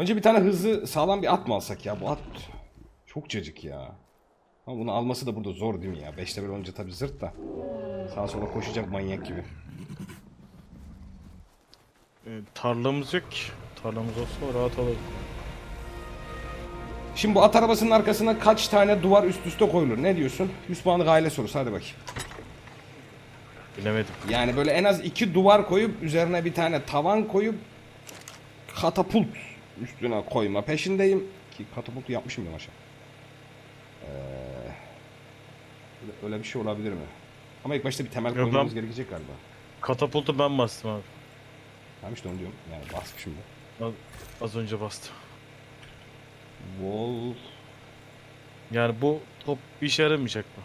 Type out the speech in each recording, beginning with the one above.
Önce bir tane hızlı sağlam bir at mı alsak ya? Bu at çok cacık ya. Ama bunu alması da burada zor değil mi ya? 5 level olunca tabii zırt da. Sağa sola koşacak manyak gibi. E, tarlamız yok ki. Tarlamız olsa rahat alırız. Şimdi bu at arabasının arkasına kaç tane duvar üst üste koyulur? Ne diyorsun? 100 puanlık aile sorusu hadi bakayım. Bilemedim. Yani böyle en az iki duvar koyup üzerine bir tane tavan koyup katapult üstüne koyma peşindeyim. Ki katapultu yapmışım ya aşağı. Ee, öyle- bir şey olabilir mi? Ama ilk başta bir temel Yok, koymamız ben- gerekecek galiba. Katapultu ben bastım abi. Tamam işte onu diyorum. Yani basmışım da. Az, az önce bastım. Wall. Yani bu top bir işe yaramayacak mı?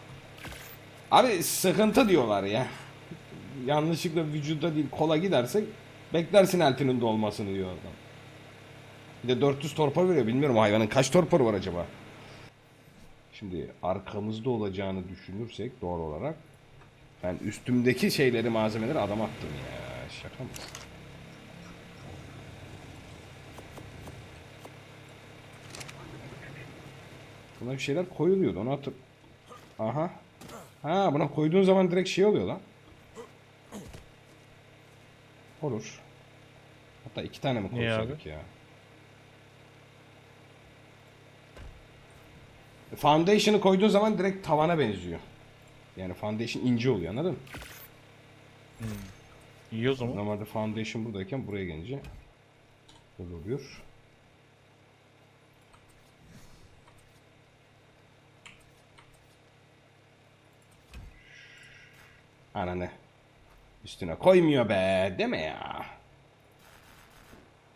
Abi sıkıntı diyorlar ya. Yanlışlıkla vücuda değil kola gidersek beklersin Alpin'in de olmasını diyor adam. Bir de 400 torpor veriyor. Bilmiyorum hayvanın kaç torporu var acaba? Şimdi arkamızda olacağını düşünürsek doğal olarak ben üstümdeki şeyleri malzemeleri adam attım ya. Şaka mı? Buna bir şeyler koyuluyordu onu hatır. Aha. Ha buna koyduğun zaman direkt şey oluyor lan. Olur. Hatta iki tane mi koysaydık ya? Foundation'ı koyduğun zaman direkt tavana benziyor. Yani foundation ince oluyor anladın mı? İyi o zaman. Normalde foundation buradayken buraya gelince böyle oluyor. Ananı. Üstüne koymuyor be. Deme ya.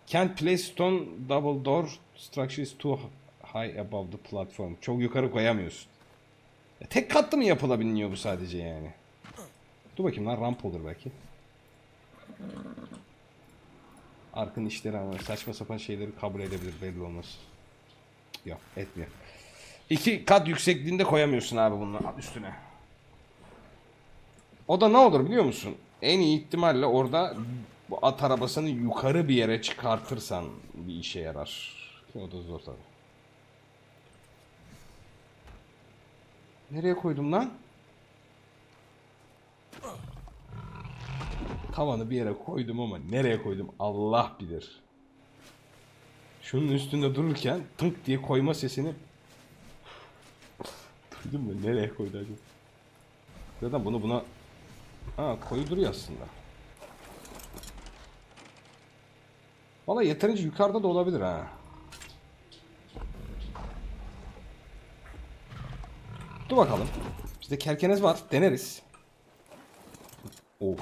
Can't place stone double door structure is too high above the platform. Çok yukarı koyamıyorsun. Ya tek katlı mı yapılabiliyor bu sadece yani? Dur bakayım lan ramp olur belki. Arkın işleri ama saçma sapan şeyleri kabul edebilir belli olmaz. Yok etmiyor. İki kat yüksekliğinde koyamıyorsun abi bunun üstüne. O da ne olur biliyor musun? En iyi ihtimalle orada bu at arabasını yukarı bir yere çıkartırsan bir işe yarar. O da zor tabii. Nereye koydum lan? Tavanı bir yere koydum ama nereye koydum Allah bilir. Şunun üstünde dururken tınk diye koyma sesini duydun mu? Nereye koydu acaba? Zaten bunu buna ha koyduruyor aslında. Valla yeterince yukarıda da olabilir ha. Dur bakalım. Bizde kerkenez var. Deneriz. Of.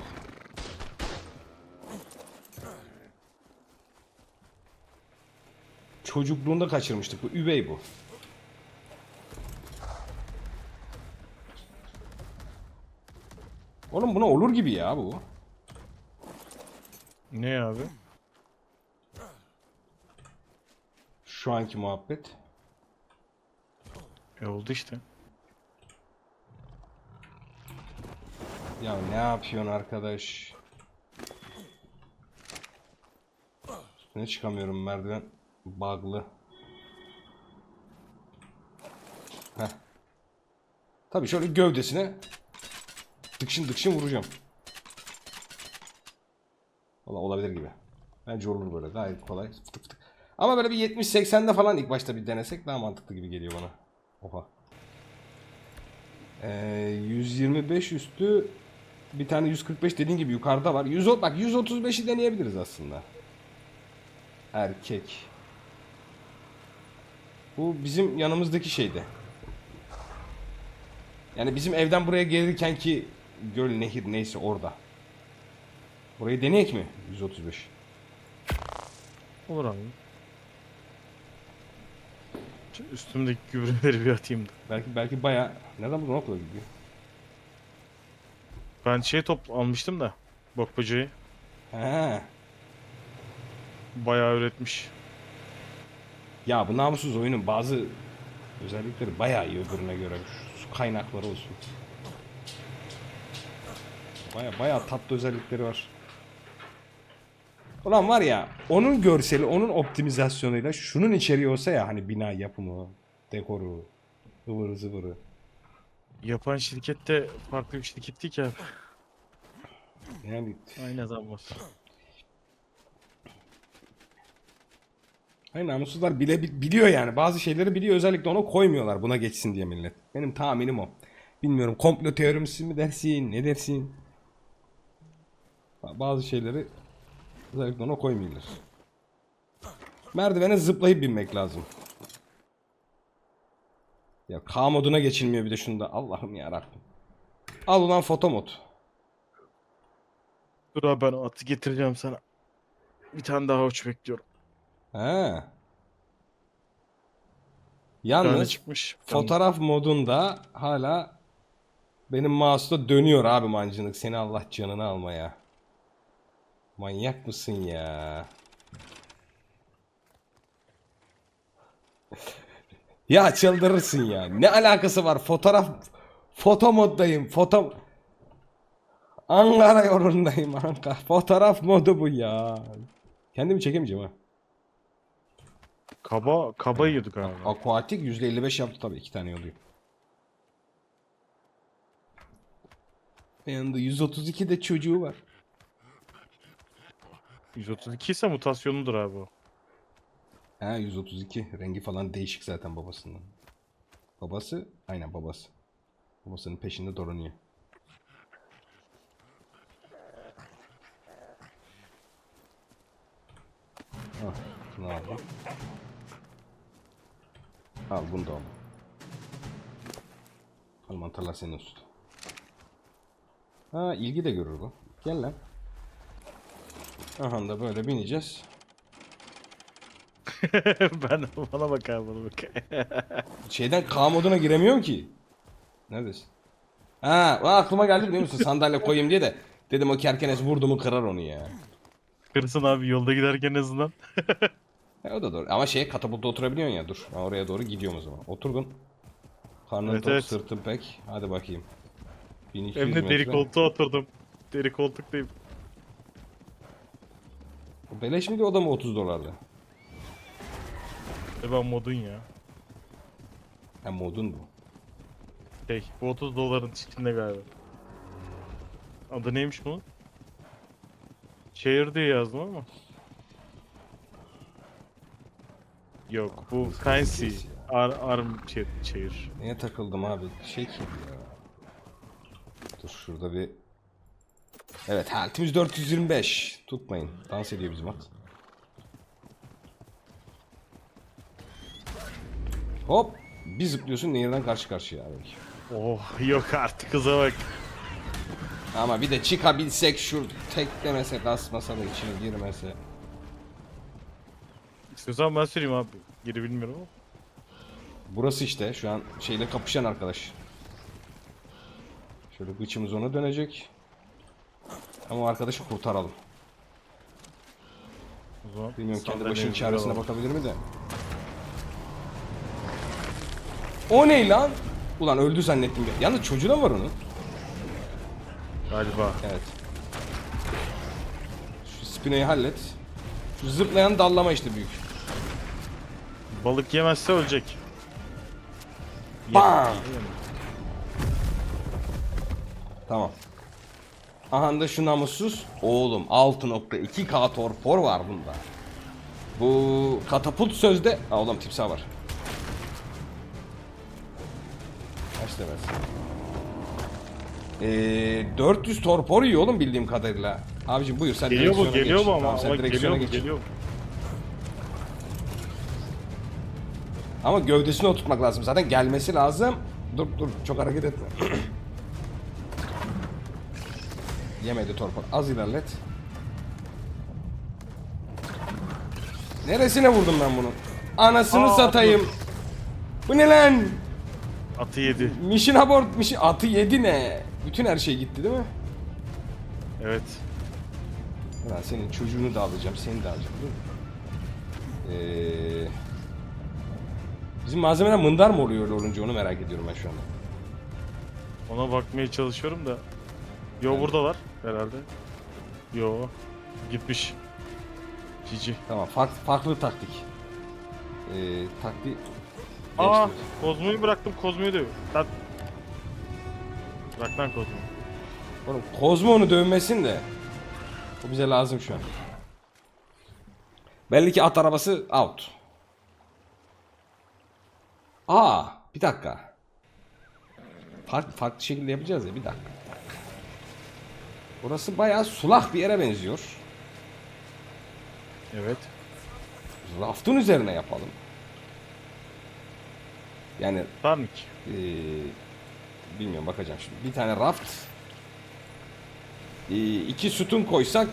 Çocukluğunda kaçırmıştık. Bu üvey bu. Oğlum buna olur gibi ya bu. Ne abi? Şu anki muhabbet. E oldu işte. Ya ne yapıyorsun arkadaş? Üstüne çıkamıyorum merdiven bug'lı. Heh. Tabii şöyle gövdesine dıkşın dıkşın vuracağım. Valla olabilir gibi. Bence olur böyle gayet kolay. Fıtık fıtık. Ama böyle bir 70-80'de falan ilk başta bir denesek daha mantıklı gibi geliyor bana. Oha. Ee, 125 üstü bir tane 145 dediğin gibi yukarıda var. 100 bak 135'i deneyebiliriz aslında. Erkek. Bu bizim yanımızdaki şeydi. Yani bizim evden buraya gelirken ki göl, nehir neyse orada. Burayı deneyek mi? 135. Olur abi. Üstümdeki gübreleri bir atayım da. Belki belki baya neden bu noktada gidiyor? Ben şey top almıştım da. Bok böceği. He. Bayağı üretmiş. Ya bu namussuz oyunun bazı özellikleri bayağı iyi öbürüne göre. Şu su kaynakları olsun. Baya bayağı tatlı özellikleri var. Ulan var ya onun görseli, onun optimizasyonuyla şunun içeriği olsa ya hani bina yapımı, dekoru, ıvırı zıvırı. Yapan şirket de farklı bir şirket değil ki abi. Yani Aynı adam var. Hayır namussuzlar bile bi- biliyor yani. Bazı şeyleri biliyor. Özellikle ona koymuyorlar buna geçsin diye millet. Benim tahminim o. Bilmiyorum komplo teorisi mi dersin ne dersin. Ba- Bazı şeyleri özellikle ona koymuyorlar. Merdivene zıplayıp binmek lazım. Ya K moduna geçilmiyor bir de şunda. Allah'ım ya Al ulan foto mod. Dur abi ben o atı getireceğim sana. Bir tane daha uç bekliyorum. He. Bir tane Yalnız çıkmış. bir tane- Fotoğraf modunda hala benim mouse'da dönüyor abi mancınık. Seni Allah canını almaya. Manyak mısın ya? Ya çıldırırsın ya. Ne alakası var? Fotoğraf foto moddayım. Foto Ankara yolundayım Ankara. Fotoğraf modu bu ya. Kendimi çekemeyeceğim ha. Kaba, kaba yiyorduk abi. Aquatic %55 yaptı tabii iki tane oluyor. Yanında 132 de çocuğu var. 132 ise mutasyonudur abi o. Ha 132 rengi falan değişik zaten babasından. Babası aynen babası. Babasının peşinde dolanıyor. Al şunu al. Al bunu da al. Al mantarlar senin olsun. Ha ilgi de görür bu. Gel lan. Aha da böyle bineceğiz. ben bana bak abi bana bak. Şeyden K moduna giremiyorum ki. Neredesin? Ha, o aklıma geldi biliyor musun? Sandalye koyayım diye de. Dedim o kerkenes vurdu mu kırar onu ya. Kırsın abi yolda giderken en azından. E, o da doğru. Ama şey katapultta oturabiliyorsun ya. Dur. Ben oraya doğru gidiyorum o zaman. Oturdun. Karnın Evet, tok, evet. sırtın pek. Hadi bakayım. 1200 Hem de deri koltuğa oturdum. Deri koltuktayım. Beleş miydi o da mı 30 dolardı? E ben modun ya. Ha modun bu. Şey bu 30 doların içinde galiba. Adı neymiş bunun? Şehir diye yazdım ama. Yok bu fancy. Ar arm şey, şehir. Neye takıldım abi? Şey ki ya. Dur şurada bir Evet haltimiz 425. Tutmayın. Dans ediyor bizim at. Hop. Bir zıplıyorsun nehirden karşı karşıya abi. Oh yok artık kıza bak. Ama bir de çıkabilsek şu teklemese kasmasa da içine girmese. İstiyorsan ben söyleyeyim abi. Geri bilmiyorum ama. Burası işte şu an şeyle kapışan arkadaş. Şöyle gıçımız ona dönecek. Ama arkadaşı kurtaralım. O zaman Bilmiyorum kendi başının çaresine bakabilir mi de. O ne lan? Ulan öldü zannettim. ya. Yalnız çocuğu da var onun. Galiba. Evet. Şu spineyi hallet. Şu zıplayan dallama işte büyük. Balık yemezse ölecek. Bam! Tamam. Aha da şu namussuz. Oğlum 6.2K torpor var bunda. Bu katapult sözde... Aa, oğlum timsah var. Kaç demez. Ee, 400 torpor yiyor oğlum bildiğim kadarıyla. Abicim buyur sen Geliyor bu direksiyona geliyor geç. bu ama, Tamam, sen ama direksiyona geliyor bu geç. geliyor. bu. Ama gövdesini oturtmak lazım. Zaten gelmesi lazım. Dur dur çok hareket etme. Yemedi torpor. Az ilerlet. Neresine vurdum ben bunu? Anasını Aa, satayım. Bu ne lan? Atı yedi. Mission abort, mission... Atı yedi ne? Bütün her şey gitti değil mi? Evet. Ulan senin çocuğunu da alacağım, seni de alacağım. Dur. Ee, bizim malzemeler mındar mı oluyor öyle olunca onu merak ediyorum ben şu anda. Ona bakmaya çalışıyorum da. Yo buradalar herhalde. Yo. Gitmiş. Cici. Tamam farklı, farklı taktik. Ee, taktik Aa, değiştir. Kozmo'yu bıraktım. Kozmo'yu dövüyor. Lan. Bırak lan Kozmo'yu. Oğlum Kozmo onu dövmesin de. O bize lazım şu an. Belli ki at arabası out. Aa, bir dakika. Farklı, farklı şekilde yapacağız ya bir dakika. bir dakika. Burası bayağı sulak bir yere benziyor. Evet. Raftın üzerine yapalım. Yani Tarnik. Ee, bilmiyorum bakacağım şimdi. Bir tane raft. Ee, iki sütun koysak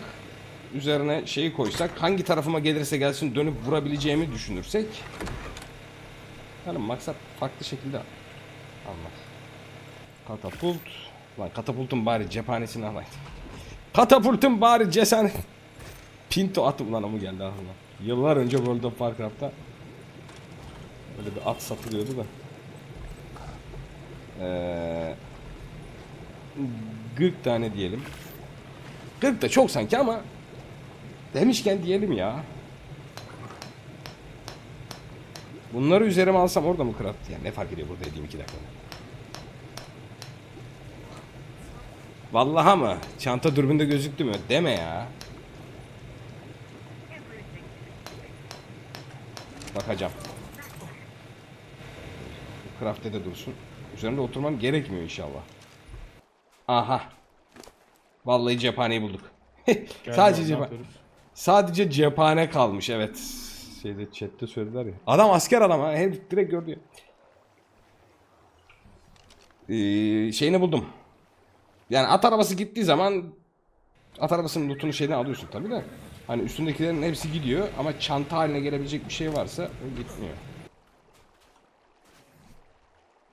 üzerine şeyi koysak hangi tarafıma gelirse gelsin dönüp vurabileceğimi düşünürsek yani maksat farklı şekilde almak. Katapult. Lan katapultun bari cephanesini alayım. Katapultun bari cesane. Pinto atı ulan o mu geldi aklıma. Yıllar önce World of Warcraft'ta böyle bir at satılıyordu da. Ee, 40 tane diyelim. 40 da çok sanki ama demişken diyelim ya. Bunları üzerime alsam orada mı craft? Yani ne fark ediyor burada dediğim 2 dakika. Vallahi mı? Çanta dürbünde gözüktü mü? Deme ya. Bakacağım. Craft'te de dursun. Üzerinde oturmam gerekmiyor inşallah. Aha. Vallahi cephaneyi bulduk. Sadece cephane. Sadece cephane kalmış evet. Şeyde chatte söylediler ya. Adam asker adam ha. Herif direkt gördü ya. Ee, şeyini buldum. Yani at arabası gittiği zaman at arabasının lootunu şeyden alıyorsun tabii de. Hani üstündekilerin hepsi gidiyor ama çanta haline gelebilecek bir şey varsa o gitmiyor.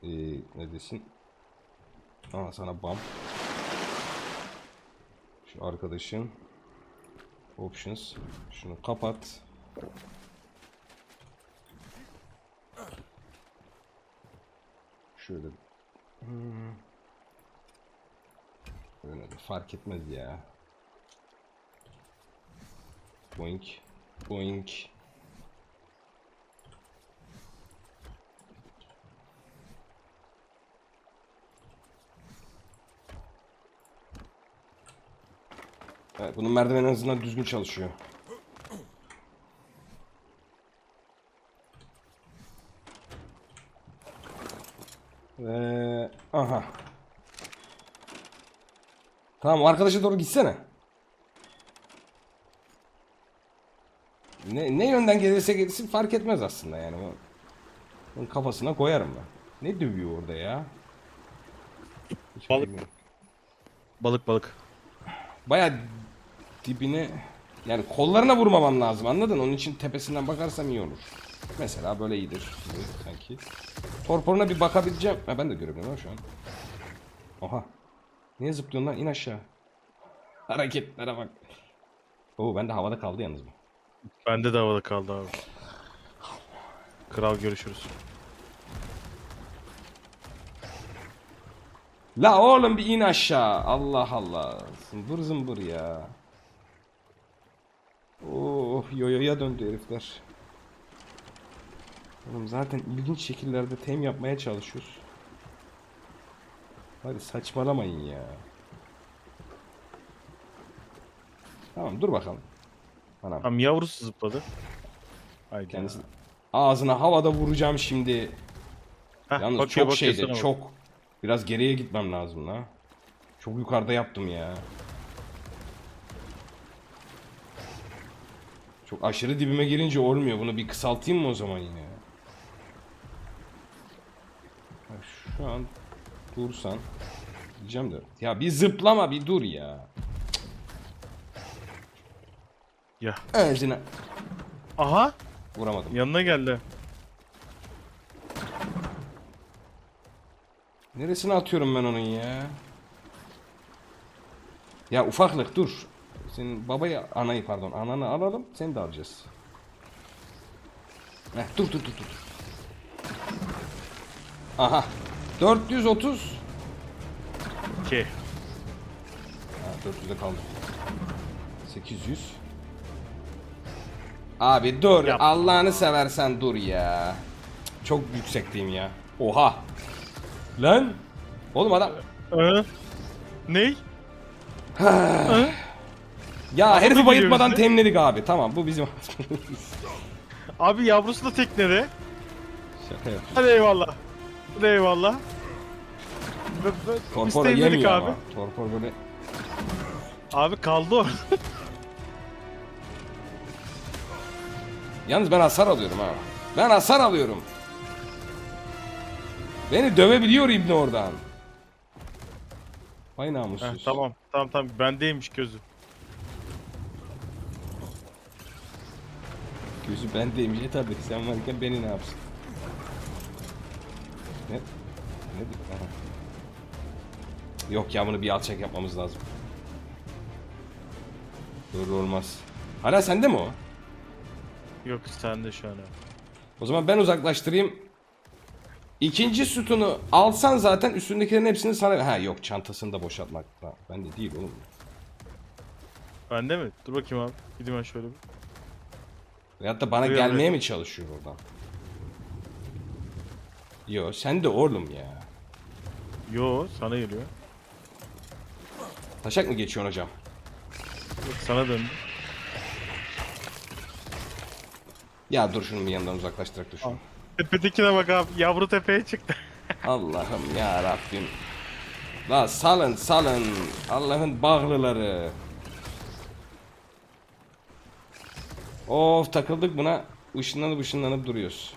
Ee, ne desin? Aa sana bam. Şu arkadaşın. Options. Şunu kapat. Şöyle. Hmm. Öyle de fark etmez ya. Boink. Boink. Evet, bunun merdiveni en azından düzgün çalışıyor. Ve aha. Tamam arkadaşa doğru gitsene. Ne, ne yönden gelirse gelsin fark etmez aslında yani. Onun kafasına koyarım ben. Ne dövüyor orada ya? Hiç Balık. bilmiyorum. Balık balık. Baya dibine yani kollarına vurmamam lazım anladın? Onun için tepesinden bakarsam iyi olur. Mesela böyle iyidir sanki. Torporuna bir bakabileceğim. Ha, ben de göremiyorum şu an. Oha. Niye zıplıyorsun lan? İn aşağı. Hareketlere bak. Oo ben de havada kaldı yalnız bu. Bende de havada kaldı abi. Kral görüşürüz. La oğlum bir in aşağı. Allah Allah. Zımbır zımbır ya. Yoyoya döndü herifler. Oğlum zaten ilginç şekillerde tem yapmaya çalışıyoruz. Hadi saçmalamayın ya. Tamam dur bakalım. Anam Tam yavrusu zıpladı. Haydi. kendisi ağzına havada vuracağım şimdi. Heh, Yalnız bakıyor, çok bakıyor şeyde bak. çok. Biraz geriye gitmem lazım la. Çok yukarıda yaptım ya. Çok aşırı dibime girince olmuyor. Bunu bir kısaltayım mı o zaman yine? Şu an dursan diyeceğim de. Ya bir zıplama bir dur ya. Ya. Ağzına Aha. vuramadım. Yanına geldi. Neresine atıyorum ben onun ya? Ya ufaklık dur. Senin babayı, anayı pardon, ananı alalım, seni de alacağız. Heh, dur dur dur dur. Aha. 430. 2. Ha, 400'de kaldım. 800. Abi dur. Yap. Allah'ını seversen dur ya. Çok yüksekteyim ya. Oha. Lan. Oğlum adam. Ee? Ney? Ee? Ya Araba herifi bayıltmadan bize. temledik abi. Tamam bu bizim. Abi yavrusu da teknede. Şaka yap. Hadi eyvallah. Hadi eyvallah. Torpora temizledik yemiyor abi. ama. Torpor böyle. Abi kaldı o. Yalnız ben hasar alıyorum ha. Ben hasar alıyorum. Beni dövebiliyor İbni oradan. Vay Heh, namussuz. tamam tamam tamam bendeymiş gözü. Gözü bendeymiş. Et hadi sen varken beni ne yapsın? Ne? Ne? Aha. Yok ya bunu bir alçak yapmamız lazım. Böyle olmaz. Hala sende mi o? Yok sende şu an. O zaman ben uzaklaştırayım. İkinci sütunu alsan zaten üstündekilerin hepsini sana... Ha yok çantasını da boşaltmak. Ha, ben de değil oğlum. Bende mi? Dur bakayım abi. Gideyim ben şöyle bir. Veyahut da bana Buyur, gelmeye mi çalışıyor oradan? Yo sen de oğlum ya. Yo sana geliyor. Taşak mı geçiyorsun hocam? Yok sana döndü. Ya dur şunu bir yandan uzaklaştırak dur şunu. Tepedekine bak abi. Yavru tepeye çıktı. Allah'ım ya Rabbim. La salın salın. Allah'ın bağlıları. Of takıldık buna. Işınlanıp ışınlanıp duruyoruz.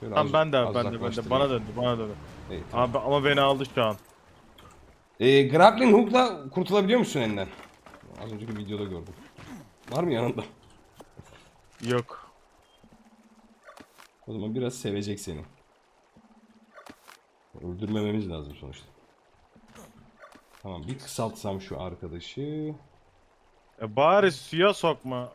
Şöyle Tamam az- ben de az abi ben de ben de. uzaklaştırayım. Bana döndü bana döndü. İyi, tamam. Abi ama beni aldı şu an. Ee, grappling hook'la kurtulabiliyor musun elinden? Az önceki videoda gördüm. Var mı yanında? Yok. O zaman biraz sevecek seni. Öldürmememiz lazım sonuçta. Tamam bir kısaltsam şu arkadaşı. E bari suya sokma.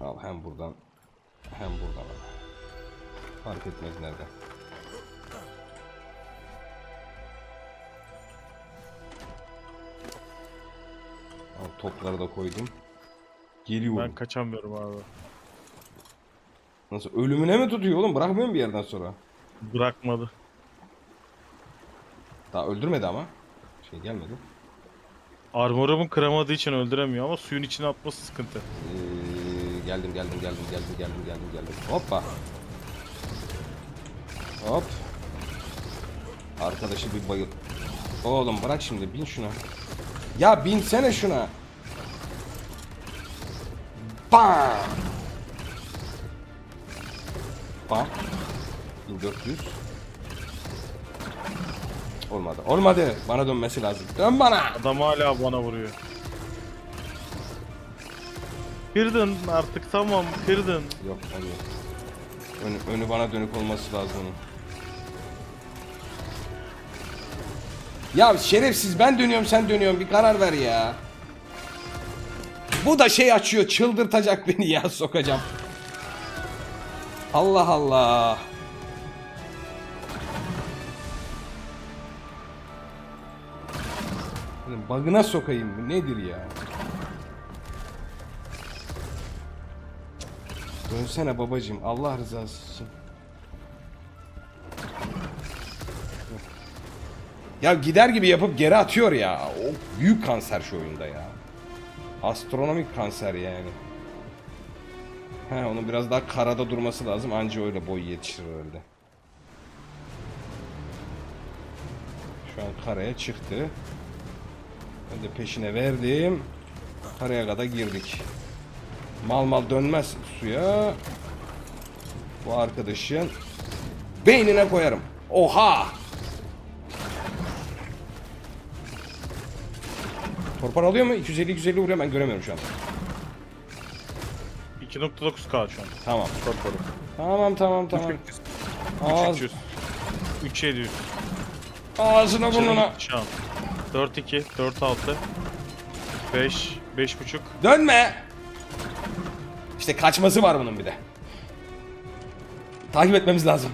Al hem buradan hem buradan al. Fark etmez nereden. Al topları da koydum. Geliyorum. Ben kaçamıyorum abi. Nasıl ölümüne mi tutuyor oğlum? Bırakmıyor mu bir yerden sonra? Bırakmadı. Daha öldürmedi ama. Şey gelmedi. Armorumun kıramadığı için öldüremiyor ama suyun içine atması sıkıntı. Ee, geldim geldim geldim geldim geldim geldim geldim. Hoppa. Hop. Arkadaşı bir bayıl. Oğlum bırak şimdi bin şuna. Ya binsene şuna. Bam. Bam. 1400. Olmadı. Olmadı. Bana dönmesi lazım. Dön bana. Adam hala bana vuruyor. Kırdın artık tamam kırdın. Yok olmuyor. Önü, önü bana dönük olması lazım onun. Ya şerefsiz ben dönüyorum sen dönüyorsun bir karar ver ya. Bu da şey açıyor çıldırtacak beni ya sokacağım. Allah Allah. Bug'ına sokayım bu nedir ya? Dönsene babacığım Allah rızası için. Ya gider gibi yapıp geri atıyor ya. O büyük kanser şu oyunda ya. Astronomik kanser yani. He onun biraz daha karada durması lazım anca öyle boy yetişir herhalde. Şu an karaya çıktı. Ben de peşine verdim. Karaya kadar girdik. Mal mal dönmez suya. Bu arkadaşın beynine koyarım. Oha! Torpar alıyor mu? 250 250 vuruyor ben göremiyorum şu an. 2.9k şu an. Tamam. Torporu. Tamam tamam tamam. 300. Ağız, 300. 3700. ağzına burnuna. Şu an. 4-2, 4-6, 5, 5.5. Dönme! İşte kaçması var bunun bir de. Takip etmemiz lazım.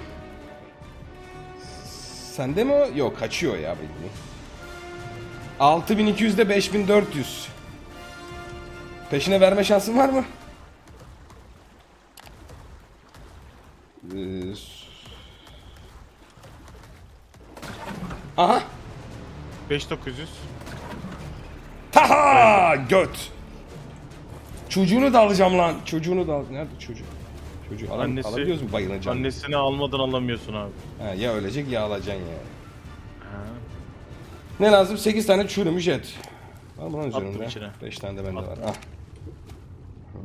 Sende mi o? Yok kaçıyor ya bildiğin. 6200'de 5400. Peşine verme şansın var mı? Ee, Aha. 5900. Taha göt. Çocuğunu da alacağım lan. Çocuğunu da al. Nerede çocuk? Çocuğu alam Annesi- alabiliyoruz mu bayılacağım? Annesini almadan alamıyorsun abi. Ha, ya ölecek ya alacaksın ya. Ha. Ne lazım? 8 tane çürümüş et. Var mı lan Attım üzerinde? içine. 5 tane de bende var. Ah.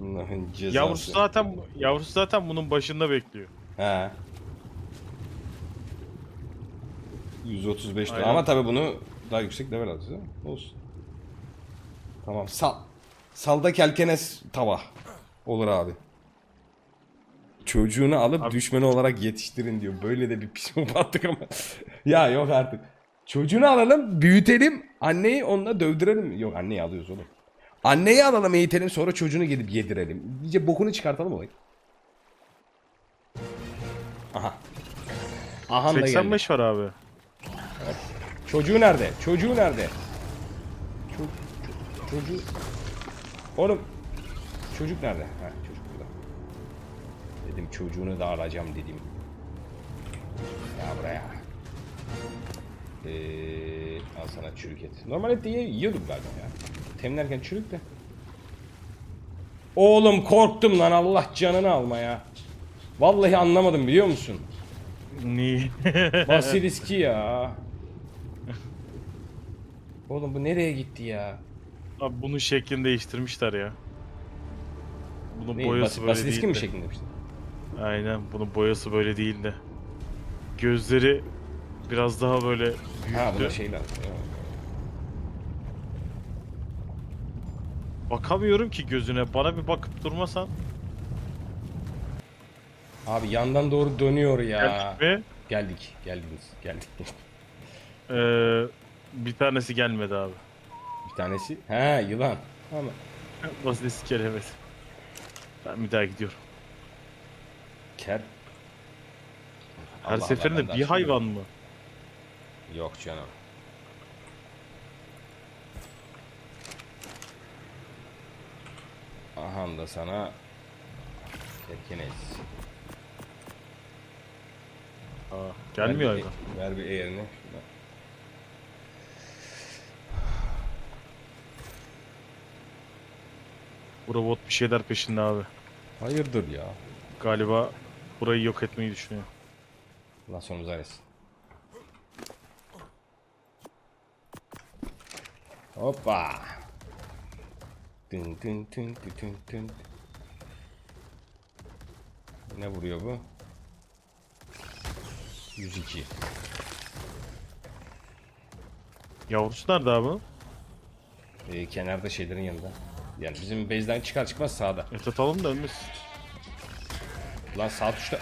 Allah'ın cezası. Yavrusu zaten yavrusu zaten bunun başında bekliyor. He. 135 lira. Aynen. Ama tabii bunu daha yüksek level alacağız değil mi? Olsun. Tamam sal. Salda kelkenes tava. Olur abi. Çocuğunu alıp Abi- düşmanı olarak yetiştirin diyor. Böyle de bir psikopatlık ama. ya yok artık. Çocuğunu alalım, büyütelim. Anneyi onunla dövdürelim. Yok anneyi alıyoruz oğlum. Anneyi alalım, eğitelim sonra çocuğunu gidip yedirelim. İyice bokunu çıkartalım olayı. Aha. Aha da geldi. 85 var abi. Çocuğu nerede? Çocuğu nerede? Ço- çocuğu... Oğlum. Çocuk nerede? Ha çocuk burada. Dedim çocuğunu da alacağım dedim. Ya buraya. Ee, al sana çürük et. Normal et de ye- yiyorduk galiba ya. Temlerken çürük de. Oğlum korktum lan Allah canını alma ya. Vallahi anlamadım biliyor musun? Niye? Basiliski ya. Oğlum bu nereye gitti ya? Abi bunun şeklini değiştirmişler ya. Bunun Ne, boyası bas, böyle basiliski değil mi de. şeklinde demiştin? Aynen bunun boyası böyle değildi. Gözleri biraz daha böyle büyüktü. Ha şey lazım. Bakamıyorum ki gözüne. Bana bir bakıp durmasan. Abi yandan doğru dönüyor ya. Geldik mi? Geldik. Geldiniz. Geldik. Ee, bir tanesi gelmedi abi. Tanesi. Ha yılan. Ama Basilisk gelemedi. Ben bir daha gidiyorum. ker. Her Allah seferinde ben de bir hayvan mı? Yok canım. Aha da sana Kerkenes. Aa, gelmiyor hayvan. Ver bir eğerini. Şuna. Bu robot bir şeyler peşinde abi. Hayırdır ya. Galiba burayı yok etmeyi düşünüyor. Allah sonumuzu ayırsın. Hoppa. Tın tın tın tın tın tın. Ne vuruyor bu? 102. Yavrusu nerede abi? Ee, kenarda şeylerin yanında. Yani bizim base'den çıkar çıkmaz sağda. Et atalım da ölmesin. Lan sağ tuşta.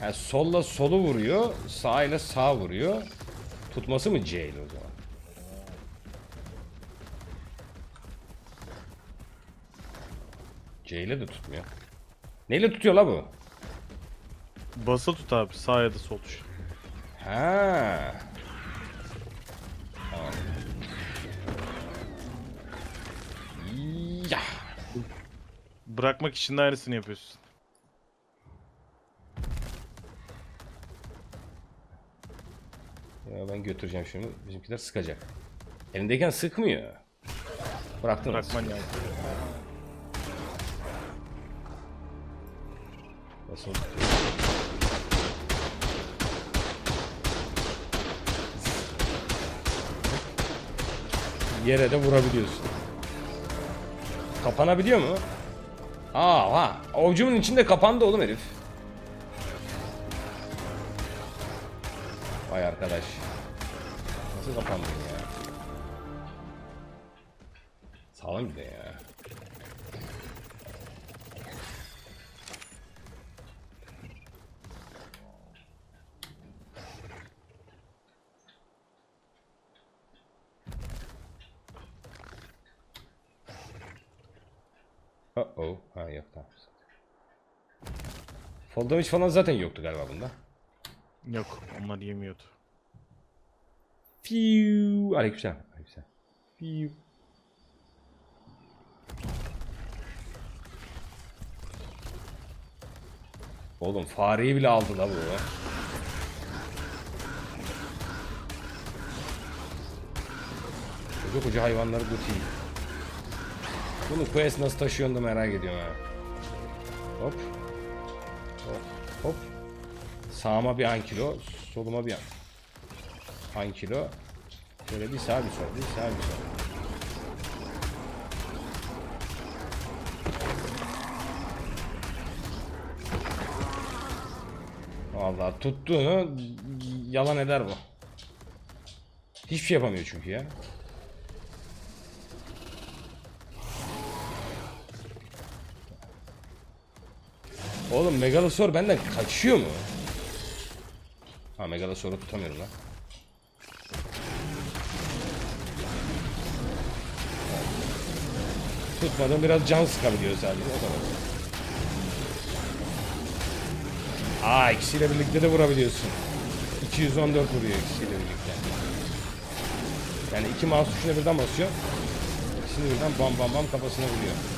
Ha, solla solu vuruyor, sağ ile sağ vuruyor. Tutması mı C ile o zaman? C ile de tutmuyor. Neyle tutuyor la bu? Basılı tut abi sağ ya da sol tuş. Ha. Bırakmak için de aynısını yapıyorsun. Ya ben götüreceğim şunu. Bizimkiler sıkacak. Elindeyken sıkmıyor. Bıraktın? Bırakman lazım. Nasıl? Yere de vurabiliyorsun. Kapanabiliyor mu? Aa, ha. Avcumun içinde kapandı oğlum herif. Vay arkadaş. Nasıl kapandın ya? Sağlam bir de ya. Oh. Ha yok tamam. Fall damage falan zaten yoktu galiba bunda. Yok onlar yemiyordu. Fiu. Aleykümselam. Aleykümselam. Fiu. Oğlum fareyi bile aldı la bu. Koca koca hayvanları götüreyim. Bunu quest nasıl taşıyorsun da merak ediyorum ha. Hop. Hop. Hop. Sağıma bir an kilo, soluma bir an. Kilo. Şöyle bir sağ bir sol, bir sağ bir sol. Vallahi tuttuğunu yalan eder bu. Hiçbir şey yapamıyor çünkü ya. Oğlum Megalosaur benden kaçıyor mu? Ha Megalosaur'u tutamıyorum lan. Tutmadım biraz can sıkabiliyor sadece o kadar. Aa ikisiyle birlikte de vurabiliyorsun. 214 vuruyor ikisiyle birlikte. Yani iki mouse tuşuna birden basıyor. İkisini birden bam bam bam kafasına vuruyor.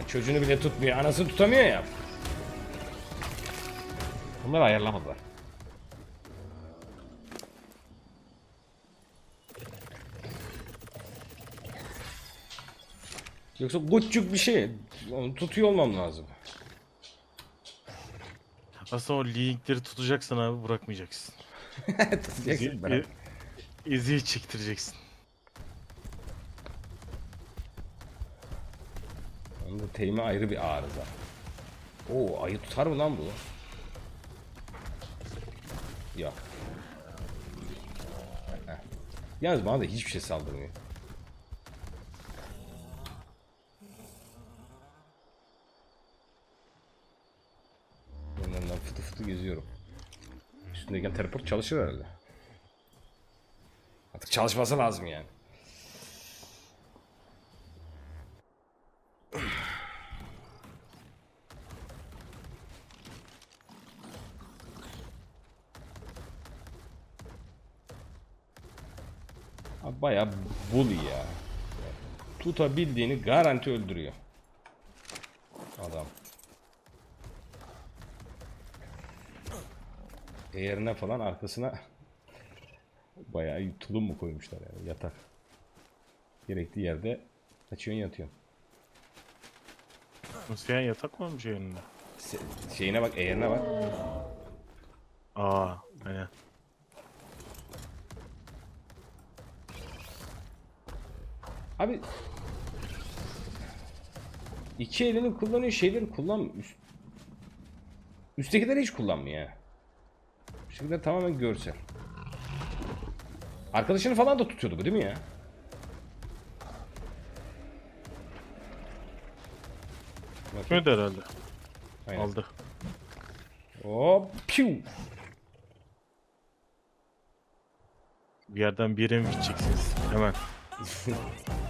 Ulan çocuğunu bile tutmuyor. Anasını tutamıyor ya. Bunları ayarlamadılar. Yoksa gucuk bir şey. Onu tutuyor olmam lazım. Aslında o linkleri tutacaksın abi bırakmayacaksın. Tutacaksın İzi, bırak. i- iziyi çektireceksin. Onun da teymi ayrı bir arıza. Oo ayı tutar mı lan bu? Yok. Heh. Yalnız bana da hiçbir şey saldırmıyor. Yanlarından fıtı fıtı geziyorum. Üstündeyken teleport çalışır herhalde. Artık çalışması lazım yani. Bayağı bully ya. Tutabildiğini garanti öldürüyor. Adam. Eğerine falan arkasına bayağı tulum mu koymuşlar yani yatak. Gerektiği yerde açıyorsun yatıyorsun. Nasıl yani yatak olmuş yanında? Se- şeyine bak eğerine bak. Aa aynen. Abi iki elini kullanıyor şeyleri kullanmıyor. Üst, üsttekileri hiç kullanmıyor. Üsttekiler tamamen görsel. Arkadaşını falan da tutuyordu bu değil mi ya? Tutmuyordu herhalde. Aynen. Aldı. Hop, piu. Bir yerden bir yere mi gideceksiniz? Hemen.